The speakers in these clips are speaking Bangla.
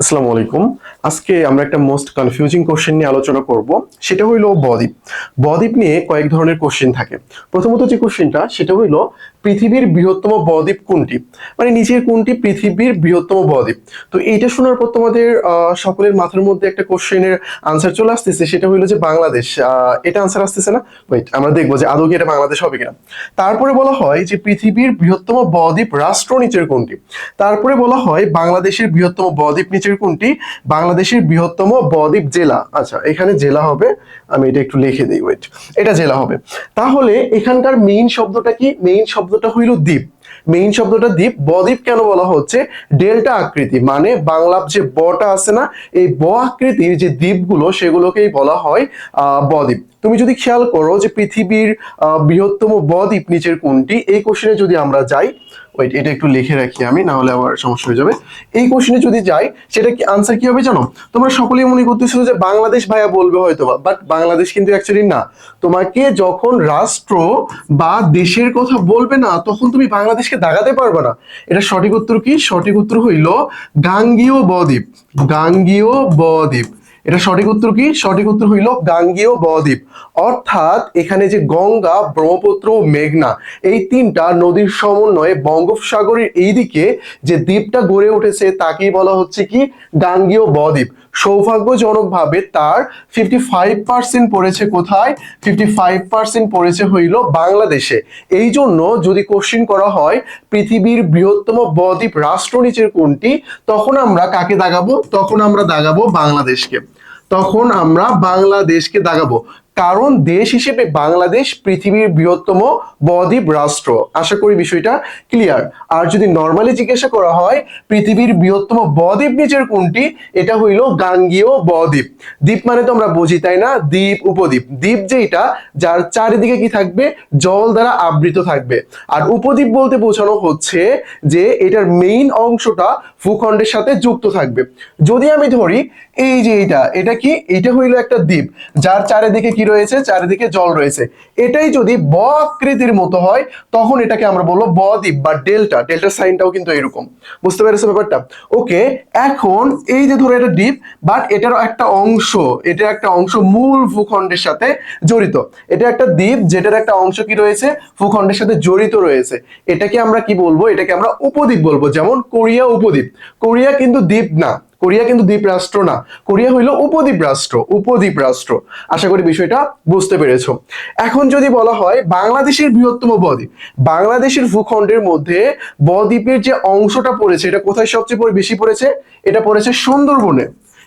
আসসালামু আলাইকুম। আজকে আমরা একটা মোস্ট কনফিউজিং কোশ্চেন নিয়ে আলোচনা করব, সেটা হইল বদ্বীপ। বদ্বীপ নিয়ে কয়েক ধরনের কোশ্চেন থাকে। প্রথমত যে কোশ্চেনটা সেটা হইল পৃথিবীর বৃহত্তম বদ্বীপ কোনটি? মানে নিচের কোনটি পৃথিবীর বৃহত্তম বদ্বীপ? তো এইটা শোনার পর তোমাদের সকলের মাথার মধ্যে একটা কোশ্চেনের আনসার চলে আসতেছে, সেটা হইল যে বাংলাদেশ। এটা আনসার আসতেছে না? ওয়েট আমরা দেখব যে আদৌ কি এটা বাংলাদেশ হবে কিনা। তারপরে বলা হয় যে পৃথিবীর বৃহত্তম বদ্বীপ রাষ্ট্র নিচের কোনটি? তারপরে বলা হয় বাংলাদেশের বৃহত্তম বদ্বীপ নিচের কোনটি? বাংলাদেশের বৃহত্তম বদ্বীপ জেলা। আচ্ছা এখানে জেলা হবে। আমি এটা একটু লিখে দিই ওয়েট এটা জেলা হবে। তাহলে এখানকার মেইন শব্দটা কি? মেইন শব্দটা হইল দ্বীপ। মেইন শব্দটা দ্বীপ, বদ্বীপ কেন বলা হচ্ছে? ডেল্টা আকৃতি মানে বাংলার যে বটা আছে না, এই ব আকৃতির যে দ্বীপগুলো, সেগুলোকেই বলা হয় বদ্বীপ। তুমি যদি খেয়াল করো যে পৃথিবীর বৃহত্তম বদ্বীপ নিচের কোনটি, এই কোশ্চেনে যদি আমরা যাই ওয়েট এটা একটু লিখে রাখি আমি না হলে আবার সমস্যা হয়ে যাবে। এই কোশ্চেনে যদি যাই, সেটা কি আনসার কি হবে জানো? তোমরা সকলেই মনে করতেছো যে বাংলাদেশ ভাইয়া বলবে হয়তো বাট বাংলাদেশ কিন্তু অ্যাকচুয়ালি না। তোমাকে যখন রাষ্ট্র বা দেশের কথা বলবে না, তখন তুমি বাংলাদেশকে দাগাতে পারবে না। এটা সঠিক উত্তর কি? সঠিক উত্তর হইল গাঙ্গীয় বদ্বীপ। গাঙ্গীয় বদ্বীপ। এটা সঠিক উত্তর কি? সঠিক উত্তর হইল গাঙ্গীয় বদ্বীপ। অর্থাৎ এখানে যে গঙ্গা, ব্রহ্মপুত্র মেঘনা, এই তিনটা নদীর সমন্বয়ে বঙ্গোপসাগরের এইদিকে যে দ্বীপটা গড়ে উঠেছে তাকেই বলা হচ্ছে কি? গাঙ্গীয় বদ্বীপ। সৌভাগ্যজনকভাবে তার ফিফটি ফাইভ পার্সেন্ট পড়েছে কোথায়? ফিফটি ফাইভ পার্সেন্ট পড়েছে হইল বাংলাদেশে। এই জন্য যদি কোশ্চিন করা হয় পৃথিবীর বৃহত্তম বদ্বীপ রাষ্ট্র নিচের কোনটি? তখন আমরা কাকে দাগাবো? তখন আমরা দাগাবো বাংলাদেশকে। তখন আমরা বাংলাদেশকে দাগাবো। কারণ দেশ হিসেবে বাংলাদেশ পৃথিবীর বৃহত্তম বদ্বীপ রাষ্ট্র। আশা করি বিষয়টা ক্লিয়ার আর যদি নর্মালি জিজ্ঞাসা করা হয়, পৃথিবীর বৃহত্তম বদ্বীপ নিচের কোনটি? এটা হইল গাঙ্গীয় বদ্বীপ দ্বীপ মানে তো আমরা বুঝি, তাই না? দ্বীপ, উপদ্বীপ। দ্বীপ যেটা যার চারিদিকে কি থাকবে? জল দ্বারা আবৃত থাকবে। আর উপদ্বীপ বলতে বোঝানো হচ্ছে যে এটার মেইন অংশটা ভূখণ্ডের সাথে যুক্ত থাকবে। যদি আমি ধরি, এই যে এটা এটা কি? এটা হইল একটা দ্বীপ, যার চারিদিকে কি রয়েছে? চারিদিকে জল রয়েছে। এটাই যদি ব আকৃতির মতো হয়, তখন এটাকে আমরা বলব বদ্বীপ বা ডেল্টা। ডেল্টার সাইনটাও কিন্তু এরকম বুঝতে পেরেছ ব্যাপারটা? ওকে, এখন এই যে ধরো এটা দ্বীপ বাট এটারও একটা অংশ এটার একটা অংশ মূল ভূখণ্ডের সাথে জড়িত। এটা একটা দ্বীপ, যেটার একটা অংশ কি রয়েছে? ভূখণ্ডের সাথে জড়িত রয়েছে। এটাকে আমরা কি বলব? এটাকে আমরা উপদ্বীপ বলব। যেমন কোরিয়া উপদ্বীপ। কোরিয়া কিন্তু দ্বীপ না। কোরিয়া কিন্তু দ্বীপ রাষ্ট্র না। কোরিয়া হইল উপদ্বীপ রাষ্ট্র উপদ্বীপ রাষ্ট্র। আশা করি বিষয়টা বুঝতে পেরেছ। এখন যদি বলা হয় বাংলাদেশের বৃহত্তম বদ্বীপ, বাংলাদেশের ভূখণ্ডের মধ্যে বদ্বীপের যে অংশটা পড়েছে, এটা কোথায় সবচেয়ে বেশি পড়েছে? এটা পড়েছে সুন্দরবনে।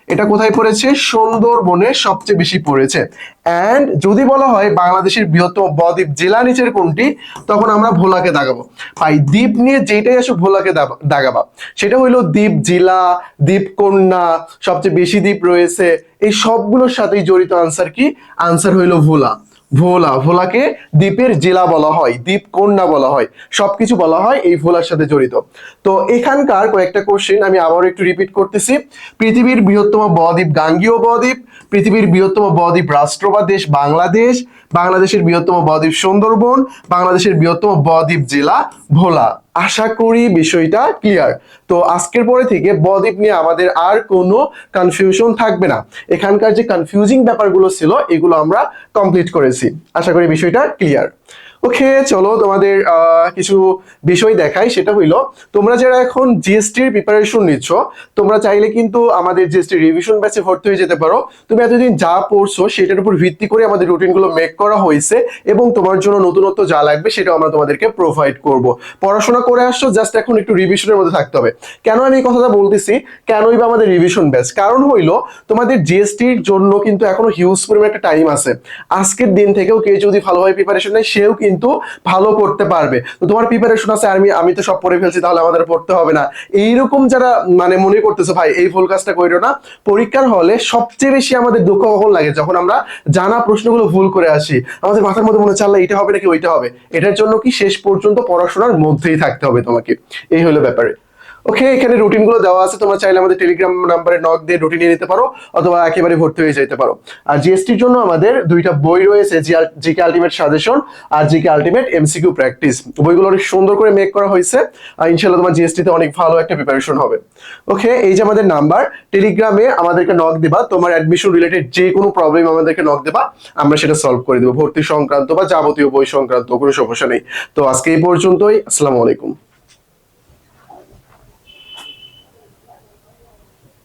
এটা কোথায় পড়েছে? সুন্দরবনে সবচেয়ে বেশি পড়েছে। অ্যান্ড যদি বলা হয় বাংলাদেশের বৃহত্তম বদ্বীপ জেলা নিচের কোনটি, তখন আমরা ভোলাকে দাগাবো। ভাই, দ্বীপ নিয়ে যেটাই আসো ভোলাকে দাগাবা। সেটা হইল দ্বীপ জেলা দ্বীপকন্যা সবচেয়ে বেশি দ্বীপ রয়েছে। এই সবগুলোর সাথেই জড়িত আনসার কি? আনসার হইল ভোলা। ভোলা, ভোলাকে দ্বীপের জেলা বলা হয়, দ্বীপ কন্যা বলা হয়, সবকিছু বলা হয় এই ভোলার সাথে জড়িত। তো এখানকার কয়েকটা কোশ্চেন আমি আবারও একটু রিপিট করতেছি। পৃথিবীর বৃহত্তম বদ্বীপ গাঙ্গীয় বদ্বীপ, পৃথিবীর বৃহত্তম বদ্বীপ রাষ্ট্র বা দেশ বাংলাদেশ বাংলাদেশের বৃহত্তম বদ্বীপ সুন্দরবন, বাংলাদেশের বৃহত্তম বদ্বীপ জেলা ভোলা। আশা করি বিষয়টা ক্লিয়ার তো আজকের পরে থেকে বদ্বীপ নিয়ে আমাদের আর কোনো কনফিউশন থাকবে না। এখানকার যে কনফিউজিং ব্যাপারগুলো ছিল, এগুলো আমরা কমপ্লিট করেছি। আশা করি বিষয়টা ক্লিয়ার ওকে, চলো তোমাদের কিছু বিষয় দেখাই। সেটা হইল, তোমরা যারা এখন জিএসটির প্রিপারেশন নিচ্ছ, তোমরা চাইলে কিন্তু আমাদের জিএসটি রিভিশন ব্যাচে ভর্তি হয়ে যেতে পারো। তুমি এতদিন যা পড়ছো, সেটার উপর ভিত্তি করে আমাদের রুটিনগুলো মেক করা হয়েছে এবং তোমার জন্য নতুনত্ব যা লাগবে সেটা আমরা তোমাদেরকে প্রোভাইড করব। পড়াশোনা করে আসছো জাস্ট এখন একটু রিভিশনের মধ্যে থাকতে হবে। কেন আমি এই কথাটা বলতেছি? কেনই বা আমাদের রিভিশন ব্যাচ কারণ হইল, তোমাদের জিএসটির জন্য কিন্তু এখনও হিউজ পরিমাণ একটা টাইম আছে। আজকের দিন থেকেও কেউ যদি ভালোভাবে প্রিপারেশন নেয়, সেও কিন্তু ভালো করতে পারবে। তো তোমার প্রিপারেশন আছে আমি আমি তো সব পড়ে ফেলছি, তাহলে আমাদের পড়তে হবে না। এইরকম যারা মানে মনে করতেছে, ভাই, এই ফুল কাজটা করিও না। পরীক্ষার হলে সবচেয়ে বেশি আমাদের দুঃখ কখন লাগে? যখন আমরা জানা প্রশ্নগুলো ভুল করে আসি। আমাদের মাথার মধ্যে মনে হচ্ছে, আল্লাহ, এটা হবে নাকি ওইটা হবে? এটার জন্য কি শেষ পর্যন্ত পড়াশোনার মধ্যেই থাকতে হবে তোমাকে। এই হলো ব্যাপারে। ওকে এখানে রুটিনগুলো দেওয়া আছে। তোমরা চাইলে আমাদের টেলিগ্রাম নাম্বারে নক দিয়ে রুটিন নিয়ে নিতে পারো, অথবা একেবারে ভর্তি হয়ে যেতে পারো। আর জিএসটির জন্য আমাদের দুইটা বই রয়েছে জিকে আলটিমেট সাজেশন আর জিকে আলটিমেট এমসিকিউ প্র্যাকটিস বইগুলো অনেক সুন্দর করে মেক করা হয়েছে। আর ইনশাল্লাহ তোমার জিএসটি তে অনেক ভালো একটা প্রিপারেশন হবে। ওকে এই যে আমাদের নাম্বার টেলিগ্রামে আমাদেরকে নক দিবা। তোমার অ্যাডমিশন রিলেটেড যে কোনো প্রবলেম আমাদেরকে নক দেবা। আমরা সেটা সলভ করে দেবো। ভর্তি সংক্রান্ত বা যাবতীয় বই সংক্রান্ত কোনো সমস্যা নেই। তো আজকে এই পর্যন্তই। আসসালামু আলাইকুম।